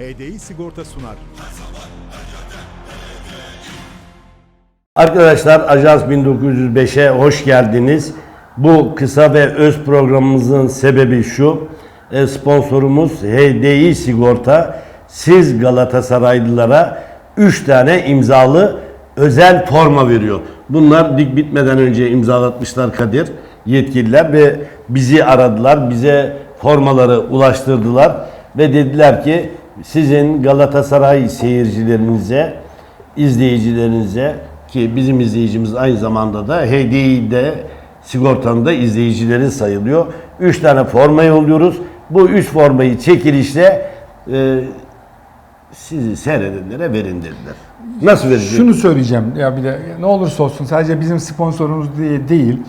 HDI Sigorta sunar. Arkadaşlar Ajans 1905'e hoş geldiniz. Bu kısa ve öz programımızın sebebi şu. e, Sponsorumuz HDI Sigorta. Siz Galatasaraylılara 3 tane imzalı özel forma veriyor. Bunlar lig bitmeden önce imzalatmışlar Kadir yetkililer ve bizi aradılar. Bize formaları ulaştırdılar ve dediler ki sizin Galatasaray seyircilerinize izleyicilerinize ki bizim izleyicimiz aynı zamanda da HDI'de sigortanın da izleyicileri sayılıyor. 3 tane forma yolluyoruz. Bu 3 formayı çekilişle e, sizi seyredenlere verin dediler. Nasıl vereceğiz? Şunu söyleyeceğim ya bir de ne olursa olsun sadece bizim sponsorumuz diye değil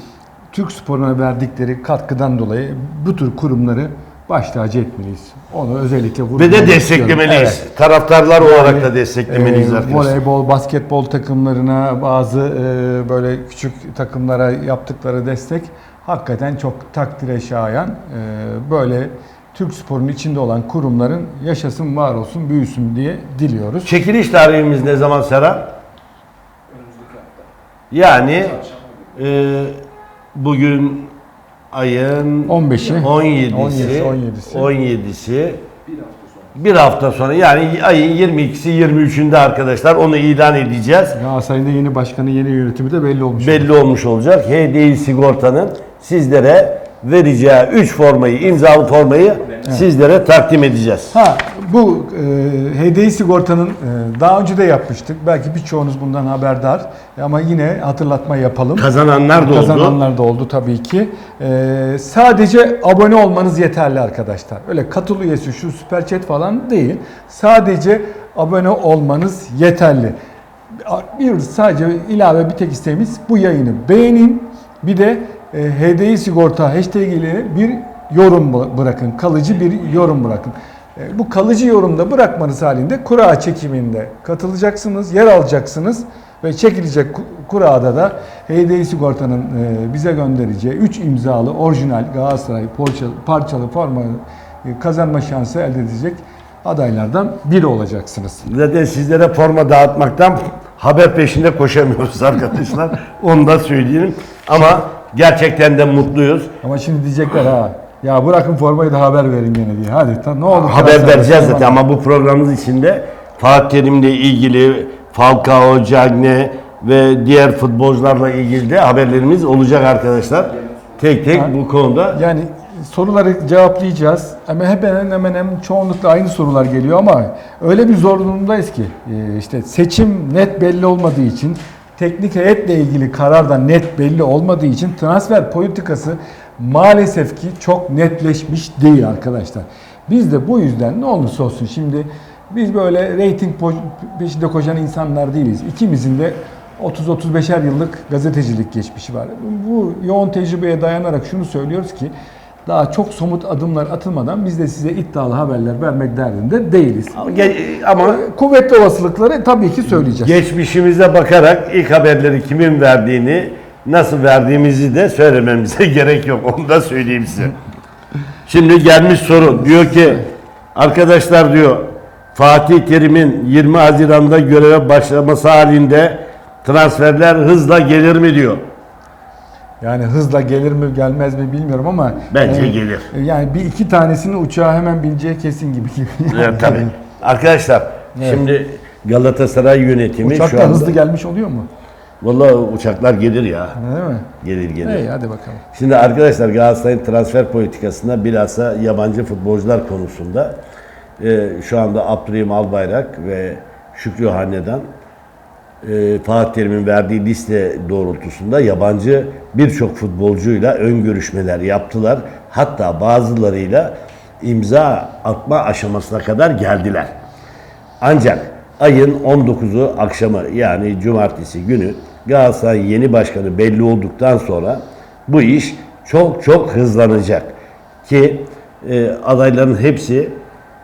Türk sporuna verdikleri katkıdan dolayı bu tür kurumları baş tacı etmeliyiz. Onu özellikle ve vurgulamak de istiyorum. desteklemeliyiz. Evet. Taraftarlar olarak Yani, da desteklemeliyiz e, arkadaşlar. Voleybol, basketbol takımlarına bazı e, böyle küçük takımlara yaptıkları destek hakikaten çok takdire şayan. E, böyle Türk sporunun içinde olan kurumların yaşasın, var olsun, büyüsün diye diliyoruz. Çekiliş tarihimiz ne zaman Serhan? Yani e, bugün ayın 15'i, 17'si 17'si. 17'si bir hafta sonra yani ayın 22'si 23'ünde arkadaşlar onu ilan edeceğiz. Galatasaray'ın da yeni başkanı, yeni yönetimi de belli olmuş. Belli olmuş olacak. HDI sigortanın sizlere vereceği 3 formayı, imzalı formayı sizlere takdim edeceğiz. Ha bu e, HDI sigortanın e, daha önce de yapmıştık. Belki birçoğunuz bundan haberdar. Ama yine hatırlatma yapalım. Kazananlar da oldu. Kazananlar da oldu tabii ki. E, sadece abone olmanız yeterli arkadaşlar. Öyle katıl üyesi şu süper chat falan değil. Sadece abone olmanız yeterli. Bir sadece ilave bir tek isteğimiz bu yayını beğenin. Bir de e, HDI sigorta hashtag ile bir yorum bı- bırakın. Kalıcı bir yorum bırakın. E, bu kalıcı yorumda bırakmanız halinde kura çekiminde katılacaksınız, yer alacaksınız ve çekilecek ku- kurada da HDI sigortanın e, bize göndereceği 3 imzalı orijinal Galatasaray parçalı, parçalı forma e, kazanma şansı elde edecek adaylardan biri olacaksınız. Zaten sizlere forma dağıtmaktan haber peşinde koşamıyoruz arkadaşlar. Onu da söyleyelim. Ama gerçekten de mutluyuz. Ama şimdi diyecekler ha ya bırakın formayı da haber verin gene diye. Hadi ta, ne olur. Haber vereceğiz zaten ama bu programımız içinde Fatih Terim'le ilgili Falcao, Cagne ve diğer futbolcularla ilgili de haberlerimiz olacak arkadaşlar. Tek tek bu konuda Yani soruları cevaplayacağız. Ama hemen hemen hemen çoğunlukla aynı sorular geliyor ama öyle bir zor durumdayız ki e, işte seçim net belli olmadığı için teknik heyetle ilgili karar da net belli olmadığı için transfer politikası maalesef ki çok netleşmiş değil arkadaşlar. Biz de bu yüzden ne olursa olsun şimdi biz böyle reyting peşinde koşan insanlar değiliz. İkimizin de 30-35'er yıllık gazetecilik geçmişi var. Bu yoğun tecrübeye dayanarak şunu söylüyoruz ki daha çok somut adımlar atılmadan biz de size iddialı haberler vermek derdinde değiliz. Ge- ama Kuvvetli olasılıkları tabii ki söyleyeceğiz. geçmişimize bakarak ilk haberleri kimin verdiğini, nasıl verdiğimizi de söylememize gerek yok. Onu da söyleyeyim size. Şimdi gelmiş soru. Diyor ki arkadaşlar diyor Fatih Terim'in 20 Haziran'da göreve başlaması halinde transferler hızla gelir mi diyor. Yani hızla gelir mi gelmez mi bilmiyorum ama Bence e, gelir. Yani bir iki tanesinin uçağa hemen bineceği kesin gibi. Evet, tabii. Arkadaşlar Evet. şimdi Galatasaray yönetimi Uçak şu da anda hızlı gelmiş oluyor mu? Vallahi uçaklar gelir ya. Değil mi? Gelir gelir. İyi hadi bakalım. Şimdi arkadaşlar Galatasaray'ın transfer politikasında bilhassa yabancı futbolcular konusunda e, şu anda Abdurrahim Albayrak ve Şükrü Hanedan e, Fatih Terim'in verdiği liste doğrultusunda yabancı birçok futbolcuyla ön görüşmeler yaptılar. Hatta bazılarıyla imza atma aşamasına kadar geldiler. Ancak ayın 19'u akşamı yani cumartesi günü Galatasaray'ın yeni başkanı belli olduktan sonra bu iş çok çok hızlanacak. Ki e, adayların hepsi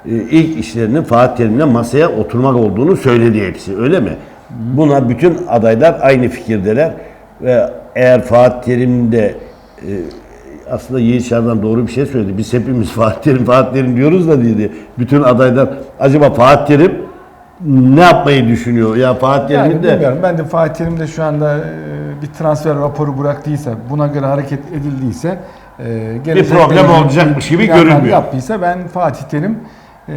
e, ilk işlerinin Fatih Terim'le masaya oturmak olduğunu söyledi hepsi öyle mi? Buna bütün adaylar aynı fikirdeler ve eğer Fatih Terim de e, aslında Yiğit Şardan doğru bir şey söyledi. Biz hepimiz Fatih Terim, Fatih Terim diyoruz da dedi. Bütün adaylar acaba Fatih Terim ne yapmayı düşünüyor? Ya Fatih Yani Terim'in de bilmiyorum. Ben de Fatih Terim de şu anda e, bir transfer raporu bıraktıysa, buna göre hareket edildiyse e, gelecekte problem olacakmış gibi görünmüyor. Yaptıysa ben Fatih Terim e,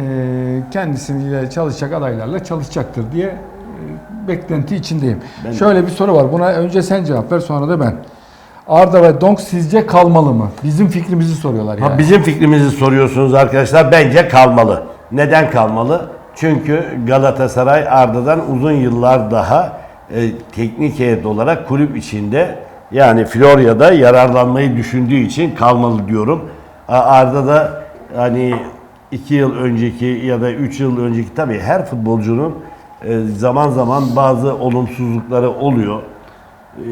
kendisiyle çalışacak adaylarla çalışacaktır diye e, beklenti içindeyim. Ben- Şöyle bir soru var. Buna önce sen cevap ver sonra da ben. Arda ve Donk sizce kalmalı mı? Bizim fikrimizi soruyorlar yani. Ha, bizim fikrimizi soruyorsunuz arkadaşlar. Bence kalmalı. Neden kalmalı? Çünkü Galatasaray Arda'dan uzun yıllar daha e, teknik heyet olarak kulüp içinde yani Florya'da yararlanmayı düşündüğü için kalmalı diyorum. Arda da hani iki yıl önceki ya da üç yıl önceki tabii her futbolcunun zaman zaman bazı olumsuzlukları oluyor e,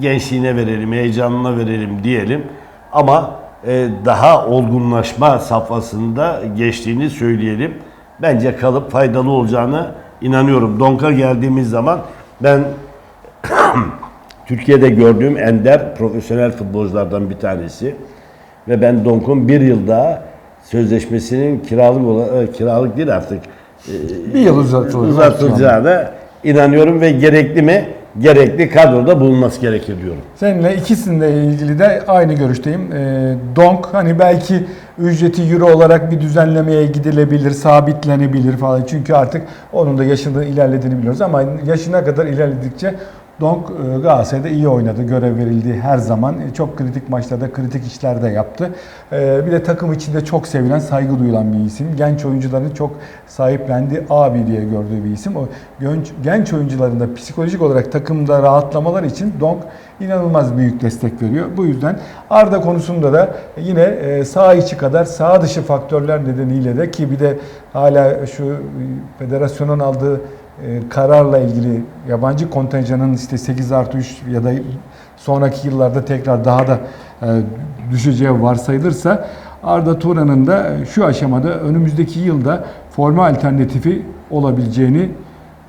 gençliğine verelim, heyecanına verelim diyelim. Ama e, daha olgunlaşma safhasında geçtiğini söyleyelim. Bence kalıp faydalı olacağını inanıyorum. Donk'a geldiğimiz zaman ben Türkiye'de gördüğüm ender profesyonel futbolculardan bir tanesi. Ve ben Donk'un bir yıl daha sözleşmesinin kiralık ola- e, kiralık değil artık bir yıl uzatılır. uzatılacağına inanıyorum ve gerekli mi? Gerekli kadroda bulunması gerekir diyorum. Seninle ikisinde ilgili de aynı görüşteyim. Ee, Donk hani belki ücreti euro olarak bir düzenlemeye gidilebilir, sabitlenebilir falan. Çünkü artık onun da yaşında ilerlediğini biliyoruz ama yaşına kadar ilerledikçe Donk e, Galatasaray'da iyi oynadı. Görev verildiği her zaman. E, Çok kritik maçlarda, kritik işler de yaptı. Ee, Bir de takım içinde çok sevilen, saygı duyulan bir isim. Genç oyuncuların çok sahiplendiği abi diye gördüğü bir isim. O genç, genç oyuncuların da psikolojik olarak takımda rahatlamalar için Donk inanılmaz büyük destek veriyor. Bu yüzden Arda konusunda da yine e, sağ içi kadar sağ dışı faktörler nedeniyle de ki bir de hala şu e, federasyonun aldığı e, kararla ilgili yabancı kontenjanın işte 8 artı 3 ya da sonraki yıllarda tekrar daha da e, düşeceği varsayılırsa Arda Turan'ın da şu aşamada önümüzdeki yılda forma alternatifi olabileceğini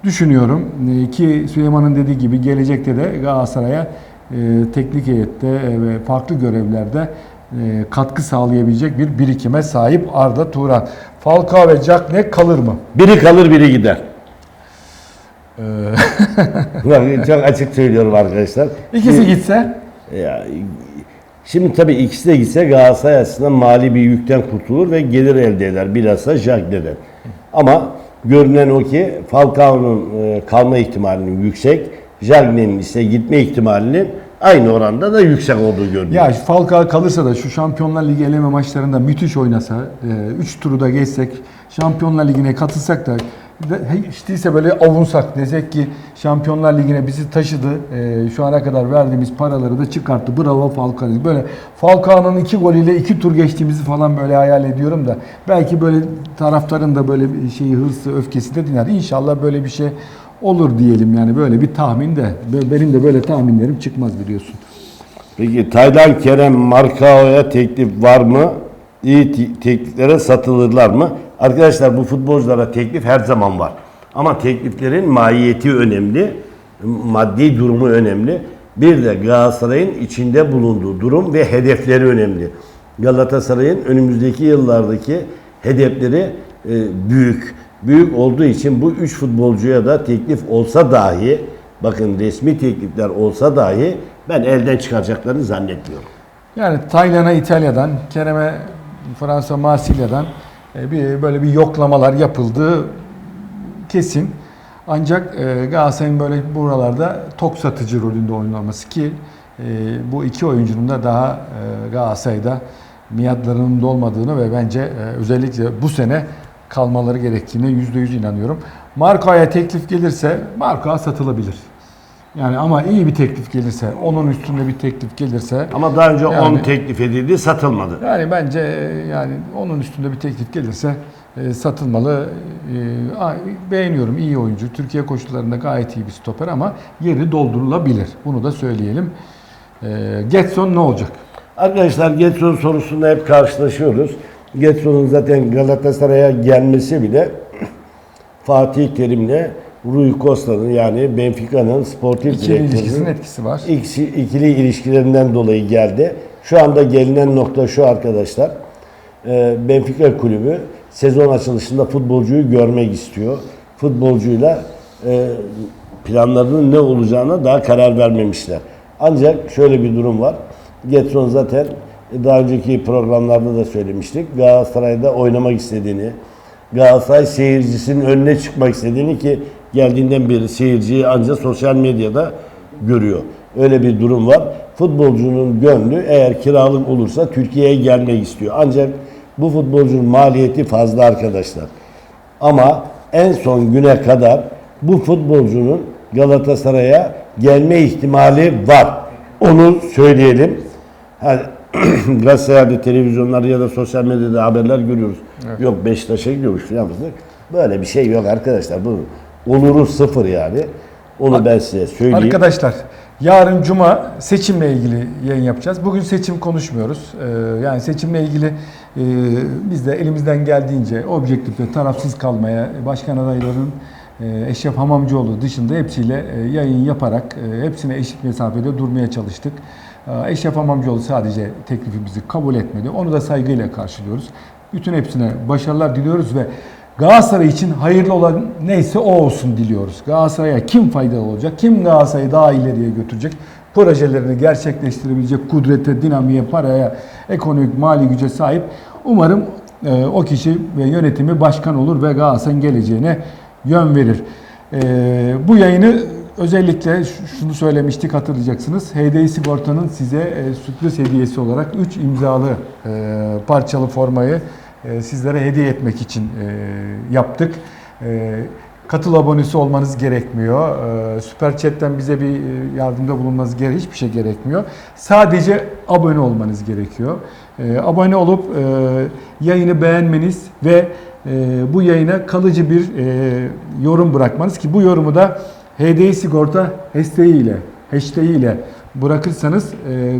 düşünüyorum. E, Ki Süleyman'ın dediği gibi gelecekte de Galatasaray'a e, teknik heyette e, ve farklı görevlerde e, katkı sağlayabilecek bir birikime sahip Arda Turan. Falcao ve Jack ne kalır mı? Biri kalır biri gider. Ee, Çok açık söylüyorum arkadaşlar. İkisi gitse Ya, şimdi tabii ikisi de gitse Galatasaray açısından mali bir yükten kurtulur ve gelir elde eder. Bilhassa Jagne'den. Ama görünen o ki Falcao'nun e, kalma ihtimalinin yüksek. Jagne'nin ise gitme ihtimalinin aynı oranda da yüksek olduğu görünüyor. Ya Falcao kalırsa da şu Şampiyonlar Ligi eleme maçlarında müthiş oynasa, 3 turu da geçsek, Şampiyonlar Ligi'ne katılsak da hiç böyle avunsak desek ki Şampiyonlar Ligi'ne bizi taşıdı. e, Şu ana kadar verdiğimiz paraları da çıkarttı. Bravo Falcao. Böyle Falcao'nun iki golüyle iki tur geçtiğimizi falan böyle hayal ediyorum da belki böyle taraftarın da böyle şeyi hırsı, öfkesi de diner. İnşallah böyle bir şey olur diyelim yani böyle bir tahmin de. Benim de böyle tahminlerim çıkmaz biliyorsun. Peki Taylan Kerem Markao'ya teklif var mı? İyi te- tekliflere satılırlar mı? Arkadaşlar bu futbolculara teklif her zaman var. Ama tekliflerin mahiyeti önemli. Maddi durumu önemli. Bir de Galatasaray'ın içinde bulunduğu durum ve hedefleri önemli. Galatasaray'ın önümüzdeki yıllardaki hedefleri e, büyük. Büyük olduğu için bu üç futbolcuya da teklif olsa dahi bakın resmi teklifler olsa dahi ben elden çıkaracaklarını zannetmiyorum. Yani Taylan'a İtalya'dan, Kerem'e Fransa Marsilya'dan bir böyle bir yoklamalar yapıldığı kesin. Ancak e, Galatasaray'ın böyle buralarda tok satıcı rolünde oynaması ki e, bu iki oyuncunun da daha e, Galatasaray'da miadlarının dolmadığını ve bence e, özellikle bu sene kalmaları gerektiğine yüzde yüz inanıyorum. Marco'ya teklif gelirse Marco'a satılabilir. Yani ama iyi bir teklif gelirse, onun üstünde bir teklif gelirse Ama daha önce 10 Yani- teklif edildi, satılmadı. yani bence e, yani onun üstünde bir teklif gelirse e, satılmalı. E, beğeniyorum iyi oyuncu. Türkiye koşullarında gayet iyi bir stoper ama yeri doldurulabilir. Bunu da söyleyelim. E, Getson ne olacak? Arkadaşlar Getson sorusunda hep karşılaşıyoruz. Getson'un zaten Galatasaray'a gelmesi bile Fatih Terim'le Rui Costa'nın yani Benfica'nın sportif İkili direktörünün etkisi var. ikisi- ikili ilişkilerinden dolayı geldi. Şu anda gelinen nokta şu arkadaşlar. Ee, Benfica kulübü sezon açılışında futbolcuyu görmek istiyor. Futbolcuyla e, planlarının ne olacağına daha karar vermemişler. Ancak şöyle bir durum var. Getson zaten daha önceki programlarda da söylemiştik. Galatasaray'da oynamak istediğini, Galatasaray seyircisinin önüne çıkmak istediğini ki geldiğinden beri seyirciyi ancak sosyal medyada görüyor. Öyle bir durum var. Futbolcunun gönlü eğer kiralık olursa Türkiye'ye gelmek istiyor. Ancak bu futbolcunun maliyeti fazla arkadaşlar. Ama en son güne kadar bu futbolcunun Galatasaray'a gelme ihtimali var. Onu söyleyelim. Ha, gazetelerde, televizyonlarda ya da sosyal medyada haberler görüyoruz. Yok Beşiktaş'a gidiyormuş falan. Böyle bir şey yok arkadaşlar. Bu oluru sıfır yani. Onu ben size söyleyeyim. Arkadaşlar yarın cuma seçimle ilgili yayın yapacağız. Bugün seçim konuşmuyoruz. Ee, yani seçimle ilgili e, biz de elimizden geldiğince objektif ve tarafsız kalmaya başkan adaylarının e, Eşref Hamamcıoğlu dışında hepsiyle e, yayın yaparak e, hepsine eşit mesafede durmaya çalıştık. E, Eşref Hamamcıoğlu sadece teklifimizi kabul etmedi. Onu da saygıyla karşılıyoruz. Bütün hepsine başarılar diliyoruz ve Galatasaray için hayırlı olan neyse o olsun diliyoruz. Galatasaray'a kim faydalı olacak, kim Galatasaray'ı daha ileriye götürecek, projelerini gerçekleştirebilecek kudrete, dinamiğe, paraya, ekonomik, mali güce sahip. Umarım e, o kişi ve yönetimi başkan olur ve Galatasaray'ın geleceğine yön verir. E, bu yayını özellikle şunu söylemiştik hatırlayacaksınız. HDI Sigorta'nın size e, sürpriz hediyesi olarak 3 imzalı e, parçalı formayı sizlere hediye etmek için e, yaptık. E, Katıl abonesi olmanız gerekmiyor. E, Süper Chat'ten bize bir e, yardımda bulunmanız gerek hiçbir şey gerekmiyor. Sadece abone olmanız gerekiyor. Abone olup e, yayını beğenmeniz ve bu yayına kalıcı bir yorum bırakmanız ki bu yorumu da HDI Sigorta hashtag ile hashtag ile bırakırsanız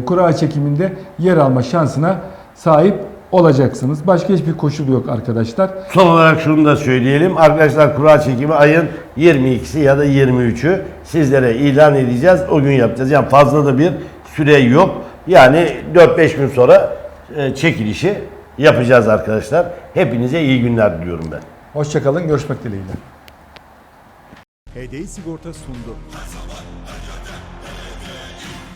kura çekiminde yer alma şansına sahip olacaksınız. Başka hiçbir koşul yok arkadaşlar. Son olarak şunu da söyleyelim. Arkadaşlar kura çekimi ayın 22'si ya da 23'ü sizlere ilan edeceğiz. O gün yapacağız. Yani fazla da bir süre yok. Yani 4-5 gün sonra e, çekilişi yapacağız arkadaşlar. Hepinize iyi günler diliyorum ben. Hoşçakalın. Görüşmek dileğiyle. HDI Sigorta sundu.